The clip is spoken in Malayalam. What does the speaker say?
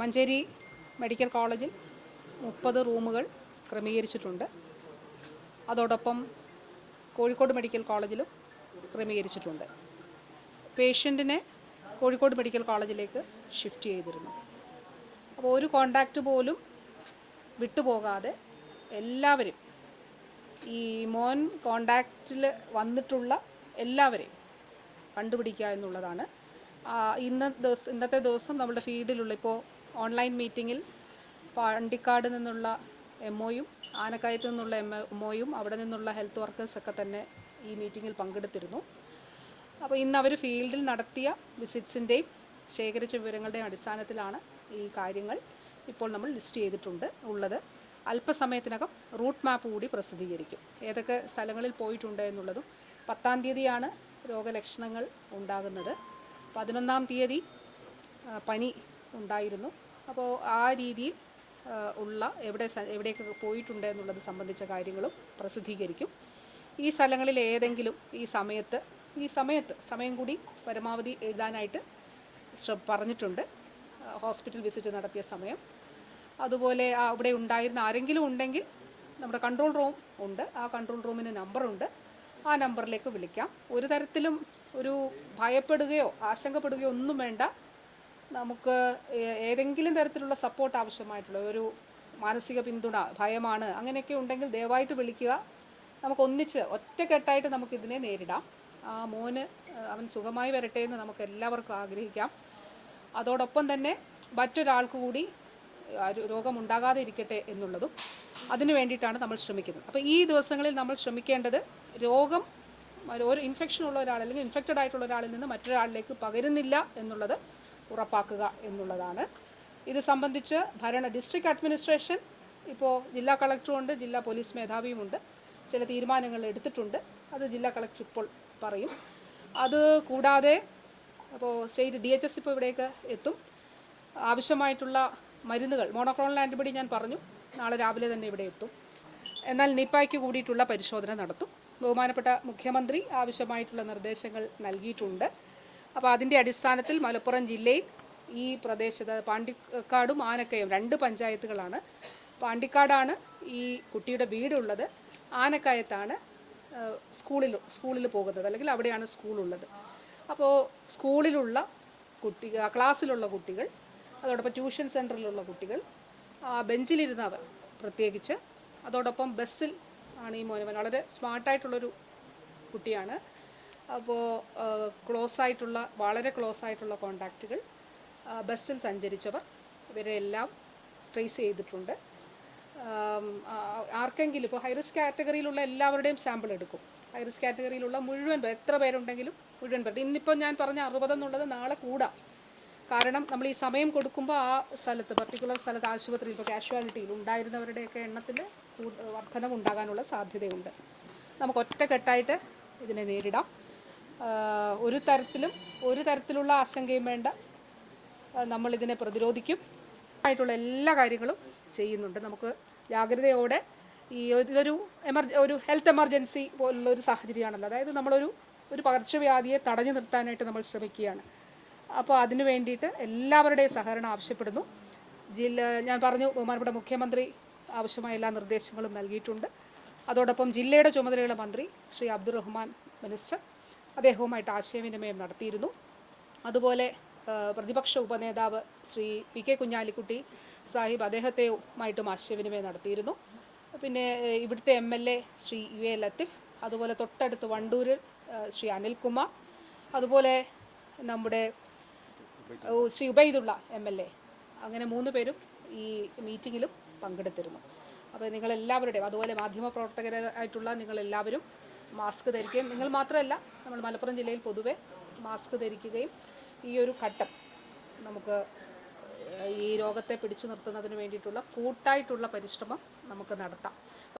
മഞ്ചേരി മെഡിക്കൽ കോളേജിൽ മുപ്പത് റൂമുകൾ ക്രമീകരിച്ചിട്ടുണ്ട്. അതോടൊപ്പം കോഴിക്കോട് മെഡിക്കൽ കോളേജിലും ക്രമീകരിച്ചിട്ടുണ്ട്. പേഷ്യന്റിനെ കോഴിക്കോട് മെഡിക്കൽ കോളേജിലേക്ക് ഷിഫ്റ്റ് ചെയ്തിരുന്നു. അപ്പോൾ ഒരു കോണ്ടാക്റ്റ് പോലും വിട്ടുപോകാതെ എല്ലാവരും ഈ മോൻ കോണ്ടാക്റ്റിൽ വന്നിട്ടുള്ള എല്ലാവരെയും കണ്ടുപിടിക്കുക എന്നുള്ളതാണ്. ഇന്ന ദിവസം ഇന്നത്തെ ദിവസം നമ്മുടെ ഫീൽഡിലുള്ള ഇപ്പോൾ ഓൺലൈൻ പാണ്ടിക്കാട് നിന്നുള്ള എം ഒയും ആനക്കയത്ത് നിന്നുള്ള എം എം അവിടെ നിന്നുള്ള ഹെൽത്ത് വർക്കേഴ്സൊക്കെ തന്നെ ഈ മീറ്റിങ്ങിൽ പങ്കെടുത്തിരുന്നു. അപ്പോൾ ഇന്ന് അവർ ഫീൽഡിൽ നടത്തിയ വിസിറ്റ്സിന്റെയും ശേഖരിച്ച വിവരങ്ങളുടെയും അടിസ്ഥാനത്തിലാണ് ഈ കാര്യങ്ങൾ ഇപ്പോൾ നമ്മൾ ലിസ്റ്റ് ചെയ്തിട്ടുണ്ട് ഉള്ളത്. അല്പസമയത്തിനകം റൂട്ട് മാപ്പ് കൂടി പ്രസിദ്ധീകരിക്കും. ഏതൊക്കെ സ്ഥലങ്ങളിൽ പോയിട്ടുണ്ട് എന്നുള്ളതും പത്താം തീയതിയാണ് രോഗലക്ഷണങ്ങൾ ഉണ്ടാകുന്നത്. പതിനൊന്നാം തീയതി പനി ഉണ്ടായിരുന്നു. അപ്പോൾ ആ രീതിയിൽ ഉള്ള എവിടെ എവിടെയൊക്കെ പോയിട്ടുണ്ട് എന്നുള്ളത് സംബന്ധിച്ച കാര്യങ്ങളും പ്രസിദ്ധീകരിക്കും. ഈ സ്ഥലങ്ങളിൽ ഏതെങ്കിലും ഈ സമയത്ത് ഈ സമയത്ത് സമയം കൂടി പരമാവധി എഴുതാനായിട്ട് പറഞ്ഞിട്ടുണ്ട്. ഹോസ്പിറ്റൽ വിസിറ്റ് നടത്തിയ സമയം. അതുപോലെ അവിടെ ഉണ്ടായിരുന്ന ആരെങ്കിലും ഉണ്ടെങ്കിൽ നമ്മുടെ കൺട്രോൾ റൂം ഉണ്ട്. ആ കൺട്രോൾ റൂമിന് നമ്പറുണ്ട്. ആ നമ്പറിലേക്ക് വിളിക്കാം. ഒരു തരത്തിലും ഒരു ഭയപ്പെടുകയോ ആശങ്കപ്പെടുകയോ ഒന്നും വേണ്ട. നമുക്ക് ഏതെങ്കിലും തരത്തിലുള്ള സപ്പോർട്ട് ആവശ്യമായിട്ടുള്ള ഒരു മാനസിക പിന്തുണ ഭയമാണ് അങ്ങനെയൊക്കെ ഉണ്ടെങ്കിൽ ദയവായിട്ട് വിളിക്കുക. നമുക്ക് ഒന്നിച്ച് ഒറ്റക്കെട്ടായിട്ട് നമുക്കിതിനെ നേരിടാം. ആ മോന് അവൻ സുഖമായി വരട്ടെ എന്ന് നമുക്ക് എല്ലാവർക്കും ആഗ്രഹിക്കാം. അതോടൊപ്പം തന്നെ മറ്റൊരാൾക്ക് കൂടി രോഗമുണ്ടാകാതെ ഇരിക്കട്ടെ എന്നുള്ളതും അതിനു വേണ്ടിയിട്ടാണ് നമ്മൾ ശ്രമിക്കുന്നത്. അപ്പോൾ ഈ ദിവസങ്ങളിൽ നമ്മൾ ശ്രമിക്കേണ്ടത് രോഗം ഒരു ഇൻഫെക്ഷൻ ഉള്ള ഒരാൾ അല്ലെങ്കിൽ ഇൻഫെക്റ്റഡ് ആയിട്ടുള്ള ഒരാളിൽ നിന്ന് മറ്റൊരാളിലേക്ക് പകരുന്നില്ല എന്നുള്ളത് ഉറപ്പാക്കുക എന്നുള്ളതാണ്. ഇത് സംബന്ധിച്ച് ഭരണ ഡിസ്ട്രിക്ട് അഡ്മിനിസ്ട്രേഷൻ ഇപ്പോൾ ജില്ലാ കളക്ടറുമുണ്ട് ജില്ലാ പോലീസ് മേധാവിയുമുണ്ട് ചില തീരുമാനങ്ങൾ എടുത്തിട്ടുണ്ട്. അത് ജില്ലാ കളക്ടർ ഇപ്പോൾ പറയും. അത് കൂടാതെ അപ്പോൾ സ്റ്റേറ്റ് ഡി എച്ച് എസ് ഇപ്പോൾ ഇവിടേക്ക് എത്തും. ആവശ്യമായിട്ടുള്ള മരുന്നുകൾ മോണോക്ലോണൽ ആന്റിബോഡി ഞാൻ പറഞ്ഞു നാളെ രാവിലെ തന്നെ ഇവിടെ എത്തും. എന്നാൽ നിപ്പായ്ക്ക് കൂടിയിട്ടുള്ള പരിശോധന നടത്തും. ബഹുമാനപ്പെട്ട മുഖ്യമന്ത്രി ആവശ്യമായിട്ടുള്ള നിർദ്ദേശങ്ങൾ നൽകിയിട്ടുണ്ട്. അപ്പോൾ അതിന്റെ അടിസ്ഥാനത്തിൽ മലപ്പുറം ജില്ലയിൽ ഈ പ്രദേശത്ത് പാണ്ടിക്കാടും ആനക്കയം രണ്ട് പഞ്ചായത്തുകളാണ്. പാണ്ടിക്കാടാണ് ഈ കുട്ടിയുടെ വീടുള്ളത്. ആനക്കയത്താണ് സ്കൂളിൽ സ്കൂളിൽ പോകുന്നത്. അല്ലെങ്കിൽ അവിടെയാണ് സ്കൂളുള്ളത്. അപ്പോൾ സ്കൂളിലുള്ള കുട്ടി ക്ലാസ്സിലുള്ള കുട്ടികൾ അതോടൊപ്പം ട്യൂഷൻ സെന്ററിലുള്ള കുട്ടികൾ ബെഞ്ചിലിരുന്നവർ പ്രത്യേകിച്ച്. അതോടൊപ്പം ബസ്സിൽ ആണ് ഈ മോനവൻ വളരെ സ്മാർട്ടായിട്ടുള്ളൊരു കുട്ടിയാണ്. അപ്പോൾ ക്ലോസ് ആയിട്ടുള്ള വളരെ ക്ലോസ് ആയിട്ടുള്ള കോണ്ടാക്റ്റുകൾ ബസ്സിൽ സഞ്ചരിച്ചവർ ഇവരെല്ലാം ട്രേസ് ചെയ്തിട്ടുണ്ട്. ആർക്കെങ്കിലും ഇപ്പോൾ ഹൈറിസ്ക് കാറ്റഗറിയിലുള്ള എല്ലാവരുടെയും സാമ്പിൾ എടുക്കും. ഹൈറിസ്ക് കാറ്റഗറിയിലുള്ള മുഴുവൻ പേർ എത്ര പേരുണ്ടെങ്കിലും മുഴുവൻ പേർ. ഇന്നിപ്പോൾ ഞാൻ പറഞ്ഞ അറുപത് എന്നുള്ളത് നാളെ കൂടാം. കാരണം നമ്മൾ ഈ സമയം കൊടുക്കുമ്പോൾ ആ സ്ഥലത്ത് പർട്ടിക്കുലർ സ്ഥലത്ത് ആശുപത്രിയിൽ ഇപ്പോൾ കാഷ്വാലിറ്റിയിൽ ഉണ്ടായിരുന്നവരുടെയൊക്കെ എണ്ണത്തിൽ വർധനം ഉണ്ടാകാനുള്ള സാധ്യതയുണ്ട്. നമുക്ക് ഒറ്റക്കെട്ടായിട്ട് ഇതിനെ നേരിടാം. ഒരു തരത്തിലും ഒരു തരത്തിലുള്ള ആശങ്കയും വേണ്ട. നമ്മളിതിനെ പ്രതിരോധിക്കും. ആയിട്ടുള്ള എല്ലാ കാര്യങ്ങളും ചെയ്യുന്നുണ്ട്. നമുക്ക് ജാഗ്രതയോടെ ഈ ഇതൊരു എമർജ ഒരു ഹെൽത്ത് എമർജൻസി പോലുള്ള ഒരു സാഹചര്യമാണല്ലോ. അതായത് നമ്മളൊരു ഒരു പകർച്ചവ്യാധിയെ തടഞ്ഞു നിർത്താനായിട്ട് നമ്മൾ ശ്രമിക്കുകയാണ്. അപ്പോൾ അതിനു വേണ്ടിയിട്ട് എല്ലാവരുടെയും സഹകരണം ആവശ്യപ്പെടുന്നു. ജില്ല ഞാൻ പറഞ്ഞു ബഹുമാനപ്പെട്ട മുഖ്യമന്ത്രി ആവശ്യമായ എല്ലാ നിർദ്ദേശങ്ങളും നൽകിയിട്ടുണ്ട്. അതോടൊപ്പം ജില്ലയുടെ ചുമതലയുള്ള മന്ത്രി ശ്രീ അബ്ദുറഹ്മാൻ മിനിസ്റ്റർ. അദ്ദേഹവുമായിട്ട് ആശയവിനിമയം നടത്തിയിരുന്നു. അതുപോലെ പ്രതിപക്ഷ ഉപനേതാവ് ശ്രീ പി കെ കുഞ്ഞാലിക്കുട്ടി സാഹിബ് അദ്ദേഹത്തെയുമായിട്ടും ആശയവിനിമയം നടത്തിയിരുന്നു. പിന്നെ ഇവിടുത്തെ M L A Shri U A Latheef അതുപോലെ തൊട്ടടുത്ത് വണ്ടൂരിൽ ശ്രീ അനിൽകുമാർ അതുപോലെ നമ്മുടെ Shri Ubaidulla M L A അങ്ങനെ മൂന്ന് പേരും ഈ മീറ്റിങ്ങിലും പങ്കെടുത്തിരുന്നു. അപ്പോൾ നിങ്ങളെല്ലാവരുടെയും അതുപോലെ മാധ്യമപ്രവർത്തകരായിട്ടുള്ള നിങ്ങളെല്ലാവരും മാസ്ക് ധരിക്കുകയും നിങ്ങൾ മാത്രമല്ല നമ്മൾ മലപ്പുറം ജില്ലയിൽ പൊതുവെ മാസ്ക് ധരിക്കുകയും ഈ ഒരു ഘട്ടം നമുക്ക് ഈ രോഗത്തെ പിടിച്ചു നിർത്തുന്നതിന് വേണ്ടിയിട്ടുള്ള കൂട്ടായിട്ടുള്ള പരിശ്രമം നമുക്ക് നടത്താം.